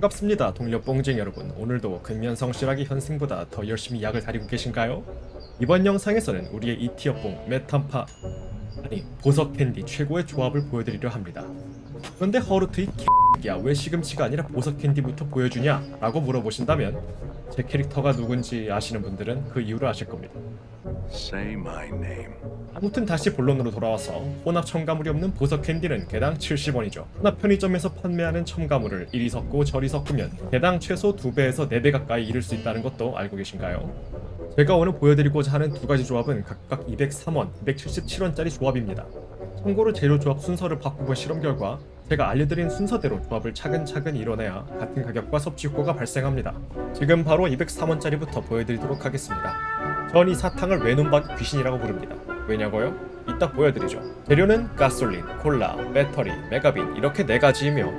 반갑습니다 동료 뽕쟁이 여러분 오늘도 근면성실하게 현생보다 더 열심히 약을 다리고 계신가요? 이번 영상에서는 우리의 이티어뽕 메탄파 아니 보석 캔디 최고의 조합을 보여드리려 합니다 그런데 허르트 이 X야 왜 시금치가 아니라 보석 캔디부터 보여주냐? 라고 물어보신다면 제 캐릭터가 누군지 아시는 분들은 그 이유를 아실 겁니다 Say my name. 아무튼 다시 본론으로 돌아와서 혼합 첨가물이 없는 보석 캔디는 개당 70원이죠. 혼합 편의점에서 판매하는 첨가물을 이리 섞고 저리 섞으면 개당 최소 2배에서 4배 가까이 이를 수 있다는 것도 알고 계신가요? 제가 오늘 보여드리고자 하는 두 가지 조합은 각각 203원, 277원짜리 조합입니다. 참고로 재료 조합 순서를 바꾸고 실험 결과 제가 알려드린 순서대로 조합을 차근차근 이뤄내야 같은 가격과 섭취 효과가 발생합니다. 지금 바로 203원짜리부터 보여드리도록 하겠습니다. 전이 사탕을 외눈박 귀신이라고 부릅니다. 왜냐고요? 이따 보여드리죠. 재료는 가솔린, 콜라, 배터리, 메가빈 이렇게 네 가지이며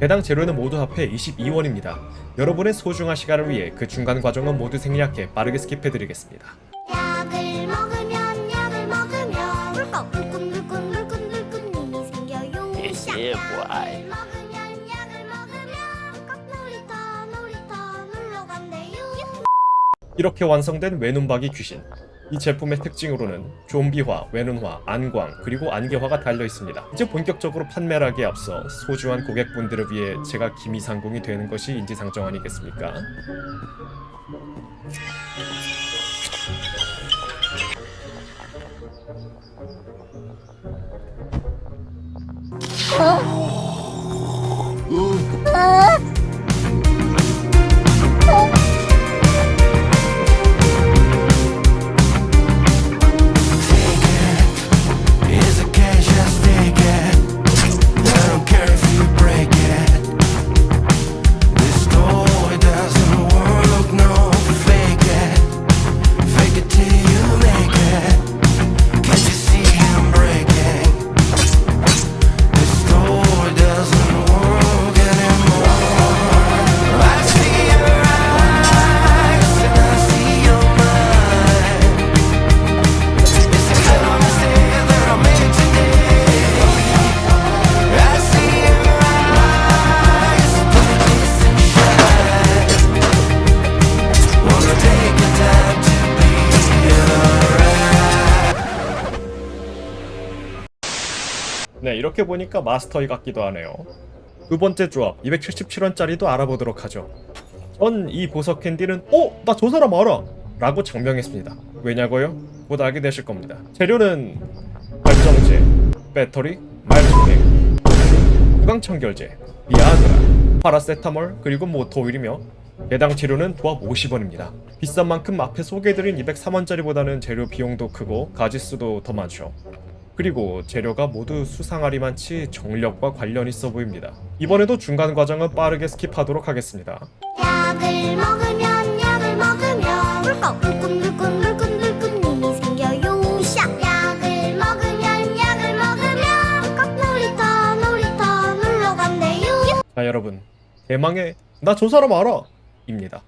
배당 재료는 모두 합해 22원입니다. 여러분의 소중한 시간을 위해 그 중간 과정은 모두 생략해 빠르게 스킵해드리겠습니다. 약을 먹으면 약을 먹으면 예, 이렇게 완성된 외눈박이 귀신. 이 제품의 특징으로는 좀비화, 외눈화, 안광, 그리고 안개화가 달려 있습니다. 이제 본격적으로 판매를 하기에 앞서 소중한 고객분들을 위해 제가 기미상궁이 되는 것이 인지상정 아니겠습니까? Is 네, 이렇게 보니까 마스터이 같기도 하네요. 두 번째 조합, 277원짜리도 알아보도록 하죠. 전 이 보석 캔디는 어? 나 저 사람 알아! 라고 장명했습니다. 왜냐고요? 곧 알게 되실 겁니다. 재료는 발정제, 배터리, 말초땡, 구강청결제, 비아그라, 파라세타몰, 그리고 모토오일이며 개당 재료는 도합 50원입니다. 비싼 만큼 앞에 소개해드린 203원짜리보다는 재료 비용도 크고 가지수도 더 많죠. 그리고 재료가 모두 수상하리만치 정력과 관련 있어 보입니다. 이번에도 중간 과정은 빠르게 스킵하도록 하겠습니다. 약을 먹으면 약을 먹으면 꿀꺽 불끈불끈 불끈불끈 힘이 생겨요 샥 약을 먹으면 약을 먹으면 꼭 놀이터 놀이터 놀러 간대요 자 여러분 대망의 나 저 사람 알아! 입니다.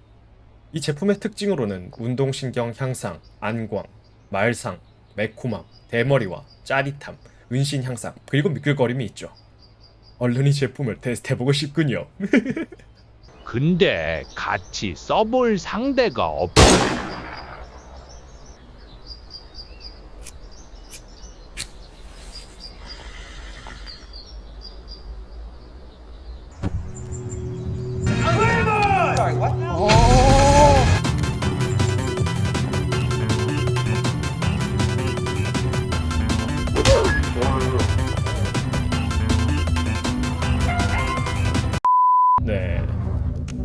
이 제품의 특징으로는 운동신경 향상, 안광, 말상, 매콤함, 대머리와 짜릿함, 은신 향상, 그리고 미끌거림이 있죠. 얼른 이 제품을 테스트해보고 싶군요. 근데 같이 써볼 상대가 없. 네.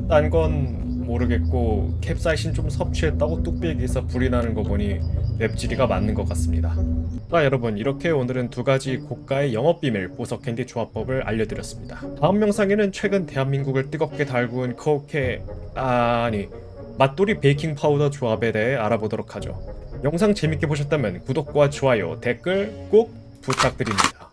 딴 건 모르겠고 캡사이신 좀 섭취했다고 뚝배기에서 불이 나는 거 보니 맵찔이가 맞는 것 같습니다. 자 여러분 이렇게 오늘은 두 가지 고가의 영업 비밀 보석 캔디 조합법을 알려드렸습니다. 다음 영상에는 최근 대한민국을 뜨겁게 달구은 코케 아니 맛돌이 베이킹 파우더 조합에 대해 알아보도록 하죠. 영상 재밌게 보셨다면 구독과 좋아요, 댓글 꼭 부탁드립니다.